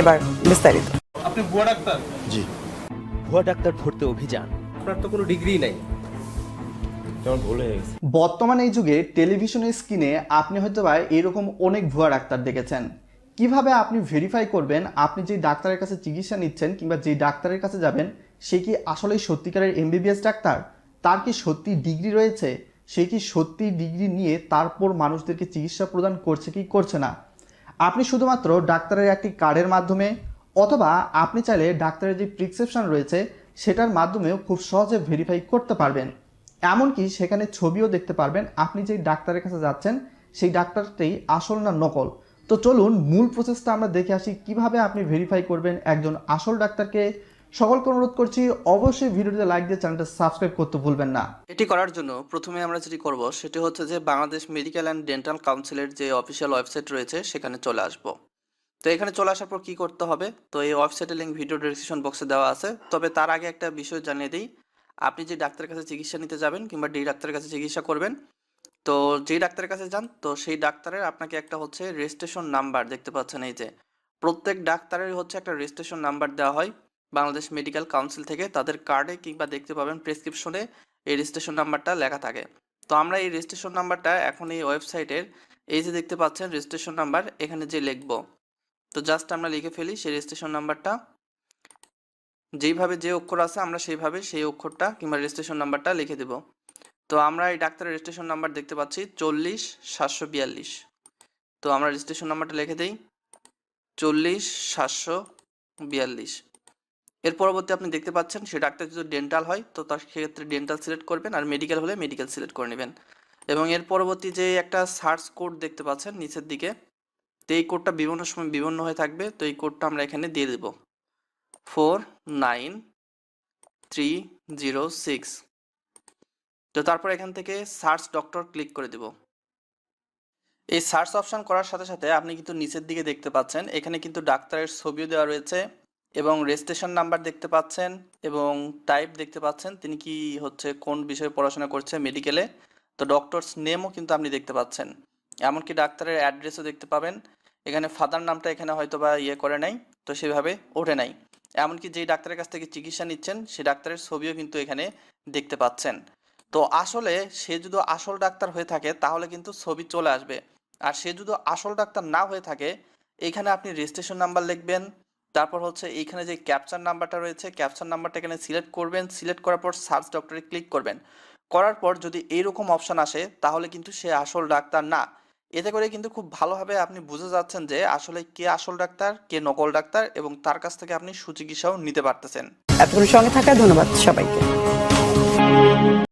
এবার বিস্তারিত। আপনি বুয়া ডাক্তার? জি। ভুয়া ডাক্তার ধরতে অভিযান। আপনার তো কোনো ডিগ্রি নাই। বর্তমানে এই যুগে টেলিভিশনের স্ক্রিনে আপনি হয়তো বা এরকম অনেক ভুয়া ডাক্তার দেখেছেন। কীভাবে আপনি ভেরিফাই করবেন আপনি যে ডাক্তারের কাছে চিকিৎসা নিচ্ছেন কিংবা যে ডাক্তারের কাছে যাবেন সে কি আসলেই সত্যিকারের এমবিবিএস ডাক্তার? তার কি সত্যি ডিগ্রি রয়েছে? সে কি সত্যি ডিগ্রি নিয়ে তারপর মানুষদেরকে চিকিৎসা প্রদান করছে কি করছে না? আপনি শুধুমাত্র ডাক্তারের একটি কার্ডের মাধ্যমে, অথবা আপনি চাইলে ডাক্তারের যে প্রিসক্রিপশন রয়েছে, সেটার মাধ্যমেও খুব সহজে ভেরিফাই করতে পারবেন। এমনকি সেখানে ছবিও দেখতে পারবেন, আপনি যেই ডাক্তারের কাছে যাচ্ছেন, সেই ডাক্তারটাই আসল না নকল। তো চলুন, মূল প্রসেসটা আমরা দেখে আসি, কীভাবে আপনি ভেরিফাই করবেন একজন আসল ডাক্তারকে সকলকে অনুরোধ করছি অবশ্যই ভিডিওটিতে লাইক দিয়ে চ্যানেলটা সাবস্ক্রাইব করতে ভুলবেন না। এটি করার জন্য প্রথমে আমরা যেটি করব, সেটি হচ্ছে যে বাংলাদেশ মেডিকেল অ্যান্ড ডেন্টাল কাউন্সিলের যে অফিসিয়াল ওয়েবসাইট রয়েছে, সেখানে চলে আসব। তো এখানে চলে আসার পর কি করতে হবে? তো এই ওয়েবসাইটের লিঙ্ক ভিডিও ডিসক্রিপশন বক্সে দেওয়া আছে। তবে তার আগে একটা বিষয় জানিয়ে দিই। আপনি যে ডাক্তারের কাছে চিকিৎসা নিতে যাবেন কিংবা যেই ডাক্তারের কাছে চিকিৎসা করবেন, তো যেই ডাক্তারের কাছে যান, তো সেই ডাক্তারের আপনাকে একটা হচ্ছে রেজিস্ট্রেশন নাম্বার দেখতে পাচ্ছেন এই যে। প্রত্যেক ডাক্তারের হচ্ছে একটা রেজিস্ট্রেশন নাম্বার দেওয়া হয়। বাংলাদেশ মেডিকেল কাউন্সিল থেকে তাদের কার্ডে কিংবা দেখতে পাবেন প্রেসক্রিপশনে এই রেজিস্ট্রেশন নাম্বারটা লেখা থাকে। তো আমরা এই রেজিস্ট্রেশন নাম্বারটা এখন এই ওয়েবসাইটের এই যে দেখতে পাচ্ছেন রেজিস্ট্রেশন নাম্বার এখানে যে লিখব। তো জাস্ট আমরা লিখে ফেলি সেই রেজিস্ট্রেশন নাম্বারটা যেইভাবে যে অক্ষর আছে আমরা সেইভাবে সেই অক্ষরটা কিংবা রেজিস্ট্রেশন নাম্বারটা লিখে দেব। তো আমরা এই ডাক্তারের রেজিস্ট্রেশন নাম্বার দেখতে পাচ্ছি চল্লিশ সাতশো বিয়াল্লিশ। তো আমরা রেজিস্ট্রেশন নাম্বারটা লিখে দিই চল্লিশ সাতশো বিয়াল্লিশ। এর পরবর্তী আপনি দেখতে পাচ্ছেন সে ডাক্তার যদি ডেন্টাল হয়, তো তার সেক্ষেত্রে ডেন্টাল সিলেক্ট করবেন আর মেডিকেল হলে মেডিকেল সিলেক্ট করে নেবেন। এবং এর পরবর্তী যে একটা সার্চ কোড দেখতে পাচ্ছেন নিচের দিকে, তো এই কোডটা বিভিন্ন সময় বিভিন্ন হয়ে থাকবে, তো এই কোডটা আমরা এখানে দিয়ে দেব। Four nine three zero six তো তারপর এখান থেকে সার্চ ডক্টর ক্লিক করে দেব। এই সার্চ অপশন করার সাথে সাথে আপনি কিন্তু নিচের দিকে দেখতে পাচ্ছেন, এখানে কিন্তু ডাক্তারের ছবিও দেওয়া রয়েছে। এবং রেজিস্ট্রেশন নাম্বার দেখতে পাচ্ছেন এবং টাইপ দেখতে পাচ্ছেন। তিনি কি হচ্ছে কোন বিষয়ে পড়াশোনা করছে মেডিকেলে তো ডক্টরস নেমও কিন্তু আপনি দেখতে পাচ্ছেন। এমনকি ডাক্তারের অ্যাড্রেসও দেখতে পাবেন। এখানে ফাদার নামটা এখানে হয়তো বা ইয়ে করে নাই, তো সেভাবে ওঠে নাই। এমনকি যেই ডাক্তারের কাছ থেকে চিকিৎসা নিচ্ছেন সেই ডাক্তারের ছবিও কিন্তু এখানে দেখতে পাচ্ছেন। তো আসলে সে যদি আসল ডাক্তার হয়ে থাকে, তাহলে কিন্তু ছবি চলে আসবে। আর সে যদি আসল ডাক্তার না হয়ে থাকে, এখানে আপনি রেজিস্ট্রেশন নাম্বার লিখবেন তারপর হচ্ছে এইখানে যে ক্যাপচার নাম্বারটা রয়েছে ক্যাপচার নাম্বারটা এখানে সিলেক্ট করবেন। সিলেক্ট করার পর সার্চ ডক্টরে ক্লিক করবেন। করার পর যদি এইরকম অপশন আসে, তাহলে কিন্তু সে আসল ডাক্তার না। এতে করে কিন্তু খুব ভালোভাবে আপনি বুঝে যাচ্ছেন যে আসলে কে আসল ডাক্তার, কে নকল ডাক্তার এবং তার কাছ থেকে আপনি সুচিকিৎসাও নিতে পারতেছেন। এতক্ষণ সঙ্গে থাকায় ধন্যবাদ সবাইকে।